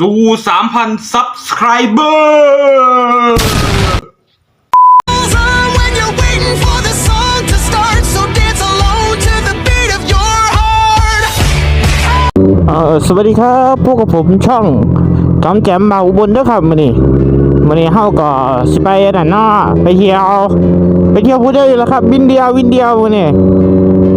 สู่ 3,000 subscriber สวัสดีครับพวกกับผมช่องจอมแจมมาอุบลด้อครับมื้อนี้มื้อนี้เฮาก็สิไปนั่นเนาะไปเที่ยว ไปเที่ยวผู้เดียวอยู่แล้วครับบินเดียววินเดียวมื้อนี้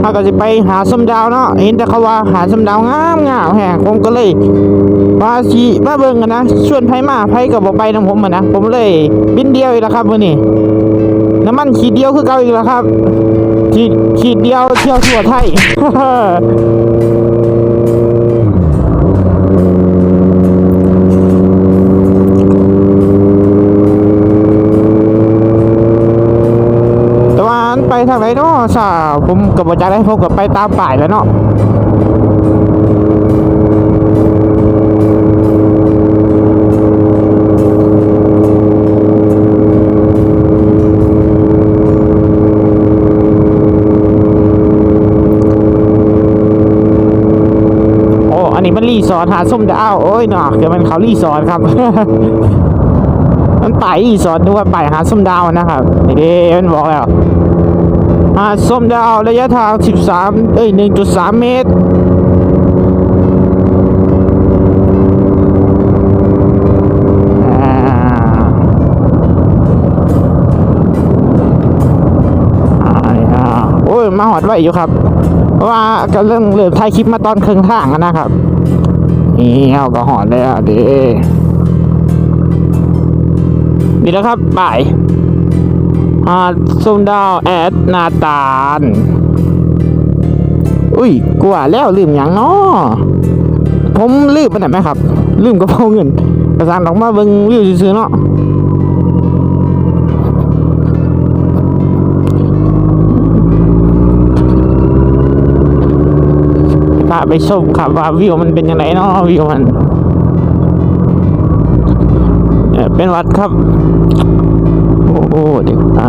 เฮาก็สิไปหาส้มดาวเนาะเห็นแต่เขาว่าหาส้มดาวงามงามแฮะผมก็เลย ว่าสิมาเบิ่งกันนะชวนไผมาไผก็บ่ไปนํผมอะนะผมเลย บินเดียวอีกแล้วครับมื้อนี้น้ำมันขีดเดียวคือเก่าอีกแล้วครับขีดขีดเดียวเที่ยวทั่วไทยแต่ว่าไปทางไหนเนาะสาผมกับบ่จักได้ผมกับไปตามป่ายแล้วเนาะ มันรีสอร์ทหาดส้มดาวโอ้ยเนาะเดี๋ยวมันเขารีสอร์ทครับ มันไปรีสอร์ทดูว่าไปหาส้มดาวนะครับเด้มันบอกแล้วหาดส้มดาวระยะทาง 13 เอ้ย 1.3 เมตรอ่าอ่าโอ้ยมาหอดไว้อยู่ครับ ว่าก็เรื่องเริ่มถ่ายคลิปมาตอนครึ่งทางนะครับ นี่เอาก็หอนแล้วเด้ดีแล้วครับบ่ายหาดส้มดาวแอดนาตาลอุ้ยกว่าแล้วลืมอย่างเนาะผมลืมไปไหนไหมครับ ลืมกระเป๋าเงินประสานออกมาเบิ้งวิวซื้อเนาะ พาไปชมครับว่าวิวมันเป็นยังไงเนาะวิวมันเป็นวัดครับ โอ้โหเดี๋ยวอ่า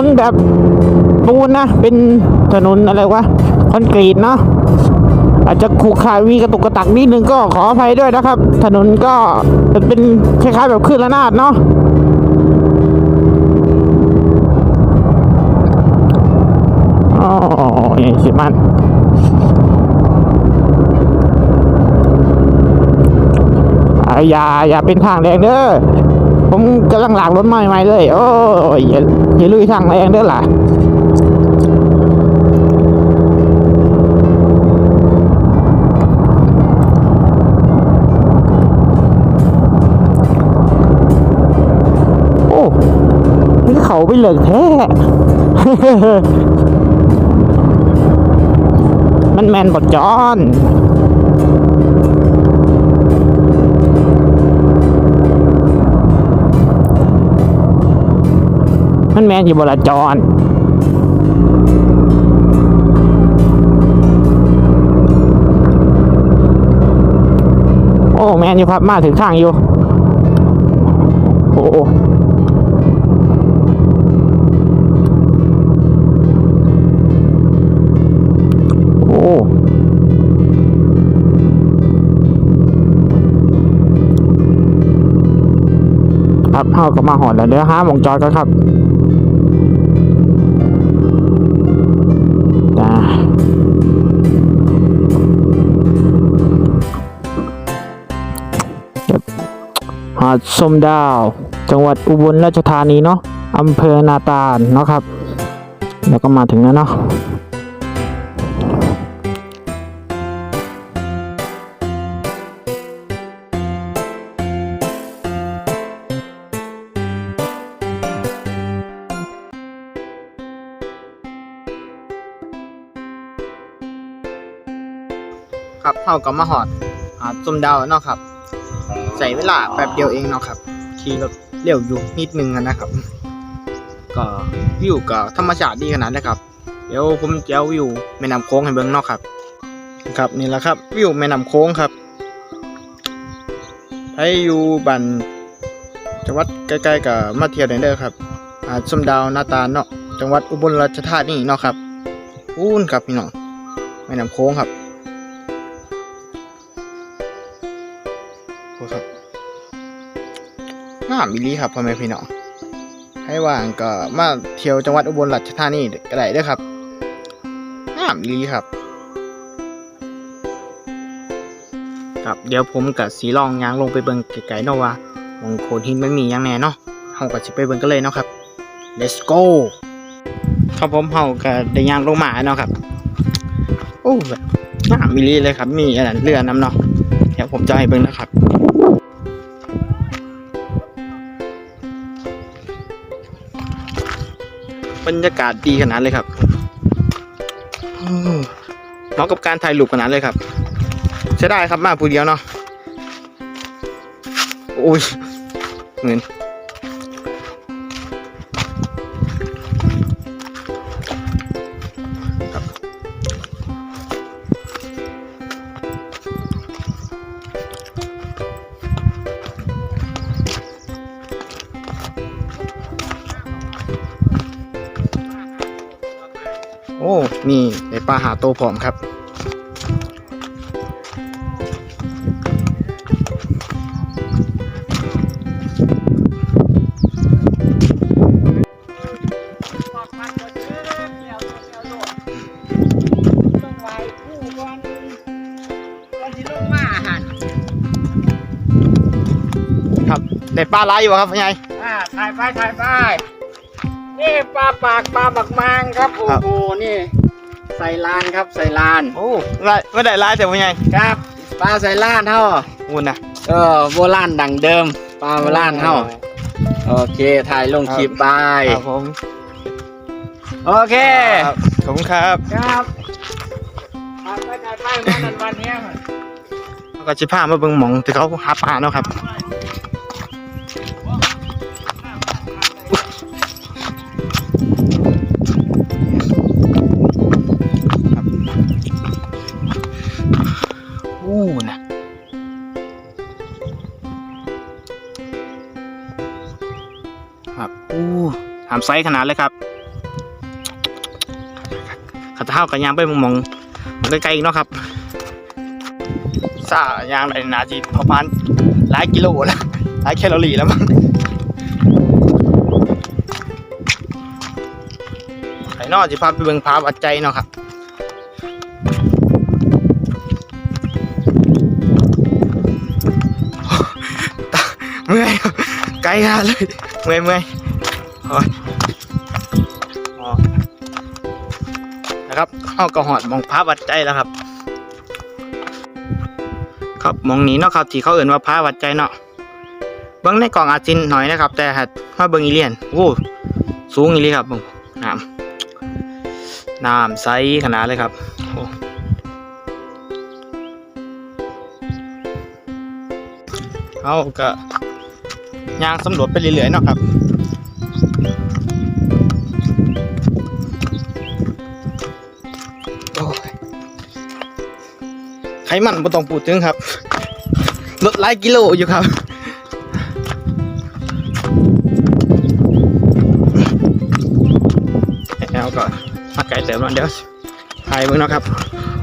นนแบบปูนนะ เป็นถนนอะไรวะคอนกรีตเนาะอาจจะขรุขระมีกระตุกกระตักนิดนึงก็ขออภัยด้วยนะครับ ถนนก็เป็นคล้ายๆแบบขึ้นระนาดเนาะอ๋ออย่าสิมันอย่าอย่าเป็นทางแรงเด้อ ผมกำลังหลากรถใหม่ๆเลย โอ้ยอย่าลุยทางแรงเด้อล่ะโอ้นี่เขาไปเหลือแท้มันแมนบดจอน มันแมนอยู่บลจอนโอ้แมนอยู่ครับมาถึงทางอยู่ โอ้โอ้ครับเฮาก็มาหอดแล้วเดี๋ยวห้าหมองจอดกันครับ หาดส้มดาว จังหวัดอุบลราชธานีเนาะอำเภอนาตาลเนาะครับ แล้วก็มาถึงแล้วเนาะครับเท่ากับมาหอดหาดส้มดาวเนาะครับ ใส่เวลาแป๊บเดียวเองเนาะครับขี่รถเร็วอยู่นิดนึงนะครับ ก็วิวก็ธรรมชาติดีขนาดนะครับ เดี๋ยวผมจะเอาวิวแม่น้ำโค้งให้เบิ่งเนาะครับ ครับนี่แหละครับ วิวแม่น้ำโค้งครับใครอยู่บ้านจังหวัดใกล้ๆกับมาเทียวได้เด้อครับหาสมดาวนาตาลเนาะจังหวัดอุบลราชธานีเนาะครับอูนครับพี่น้องแม่น้ำโค้งครับ โอ้ครับงามอีหลีครับพ่อแม่พี่น้องให้ว่างก็มาเที่ยวจังหวัดอุบลราชธานีก็ได้ด้อครับงามอีหลีครับ ครับเดี๋ยวผมกับสีลองยางลงไปเบิ่งไกลๆเนาะว่ามงโขดหินมันมียังแน่เนาะเฮาก็สิไปเบิ่งกันเลยเนาะครับ let's go ครับผมเฮาก็ได้ยางลงมาเนาะครับโอ้แบบงามิลีเลยครับ มีอันนั้นเรือน้ำเนาะเดี๋ยวผมจะให้เบิ่งนะครับ รรยากาศดีขนาดเลยครับโอ้เหมาะกับการถ่ายรูปขนาดเลยครับใช้ได้ครับมาผู้เดียวเนาะโอ้ยเหมือน นี่ในปลาหาโตวผอมครับ ครับในปลาไหลอยู่ครับพ่อใหญ่อ่าถ่ายไปถ่ายไปนี่ปลาปากปลาบักมางครับโอ้ครับโหนี่ ใส่ลานครับใส่ลานโอ้ไม่ไม่ได้ไล่แต่พ่อใหญ่ครับปลาใส่ลานเท่าอูนนะเออโบราณดังเดิมปลาโบราณเท่าโอเคถ่ายลงคลิปไปครับผมโอเคครับขอบคุณครับครับถ่ายไปถ่ายไปวันนั้นวันเนี้ยแล้วก็ชิพามาเบิ่งหมองที่เขาหาปลาเนาะครับครับ ไซส์ขนาดเลยครับขัดเท้ากับยางไปมองมองๆใกล้ๆอีกเนาะครับซ่ายางในนาจีประมาณหลายกิโลแล้วหลายแคลอรี่แล้วมั้งไอ้นอจะพาไปเบิ่งพาวัดใจเนาะครับเมื่อยไกลขนาดเลยเมื่อยเมื่อย นะครับเข้ากระหอดมองพาวัดใจแล้วครับ ครับมองนี้เนาะครับที่เขาเอ่นว่าพระวัดใจเนาะเบิ้งในกล่องอาจินหน่อยนะครับ แต่หัดมาเบิ้งอีเลียนโอ้สูงอีเลีครับเบิ้งน้ำน้ำใสขนาดเลยครับโอ้เขาก็ยางสำรวจไปเรื่อยๆเนาะครับ ไขมันไม่ต้องพูดถึงครับลดหลายกิโลอยู่ครับแล้วก็มาไก่เติมแล้วเดี๋ยวถ่ายมึงนะครับ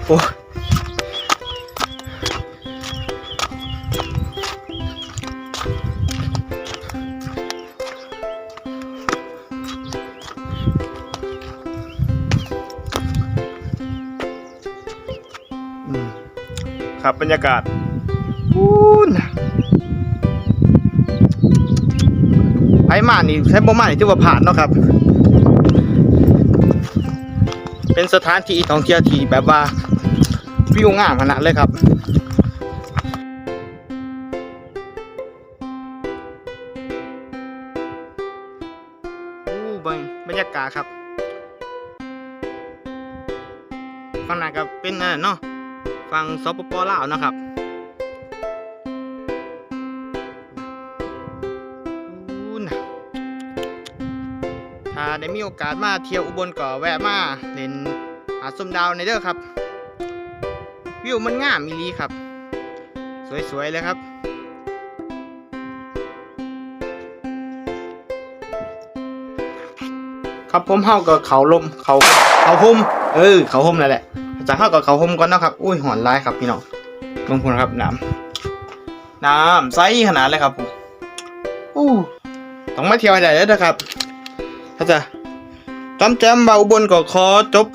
โอ้อืม ครับบรรยากาศพูนไอ้มานี่ใช้บ่มานี่ถือว่าผ่านเนาะครับ เป็นสถานที่ท่องเที่ยวที่แบบว่าวิวงามขนาดเลยครับอู้บรรบรรยากาศครับฝั่งนั้นก็เป็นนั่นเนาะ ฝั่งสปปลาวนะครับถ้าได้มีโอกาสมาเที่ยวอุบลก็แวะมาเล่นหาดส้มดาวในเด้อครับ วิวมันงามมีลีครับ สวยๆเลยครับครับผมเฮากับเขาลมเขาเขาห่มเออเขาห่มนั่นแหละ จะเฮากับเขาห่มก่อนเนาะครับ อุ้ยหอนร้ายครับพี่น้องลงพูนะครับน้ำน้ำใสขนาดเลยครับผมอู้ต้องมาเที่ยวให้ได้เลยนะครับถ้าจะจำแจมเบาอุบนก็ขอจบ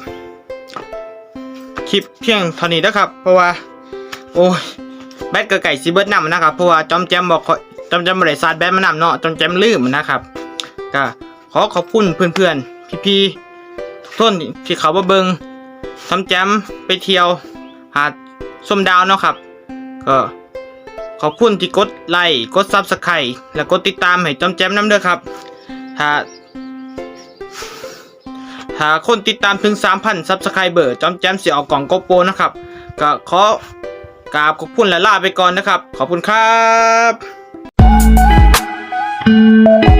คลิปเพียงเท่านี้นะครับ เพราะว่า โอ้ยแบตกระไก่ซีเบิร์ดนำนะครับ เพราะว่าจอมแจมบอกจอมแจมบริษัทแบตมานำเนาะจอมแจมลืมนะครับก็ขอขอบคุณเพื่อนๆพี่ๆทุกท่านที่เขามาเบิง จอมแจมไปเที่ยว หาดส้มดาวเนาะครับ ก็ขอบคุณที่กดไลค์กดซับสไครต์และกดติดตามให้จอมแจมน้ำเด้อครับ ถ้าถ้าคนติดตามถึง 3,000ซับสไครเบอร์จอมแจมเสียออกกล่องโกโปรนะครับ ก็ขอกราบขอบคุณและลาไปก่อนนะครับ ขอบคุณครับ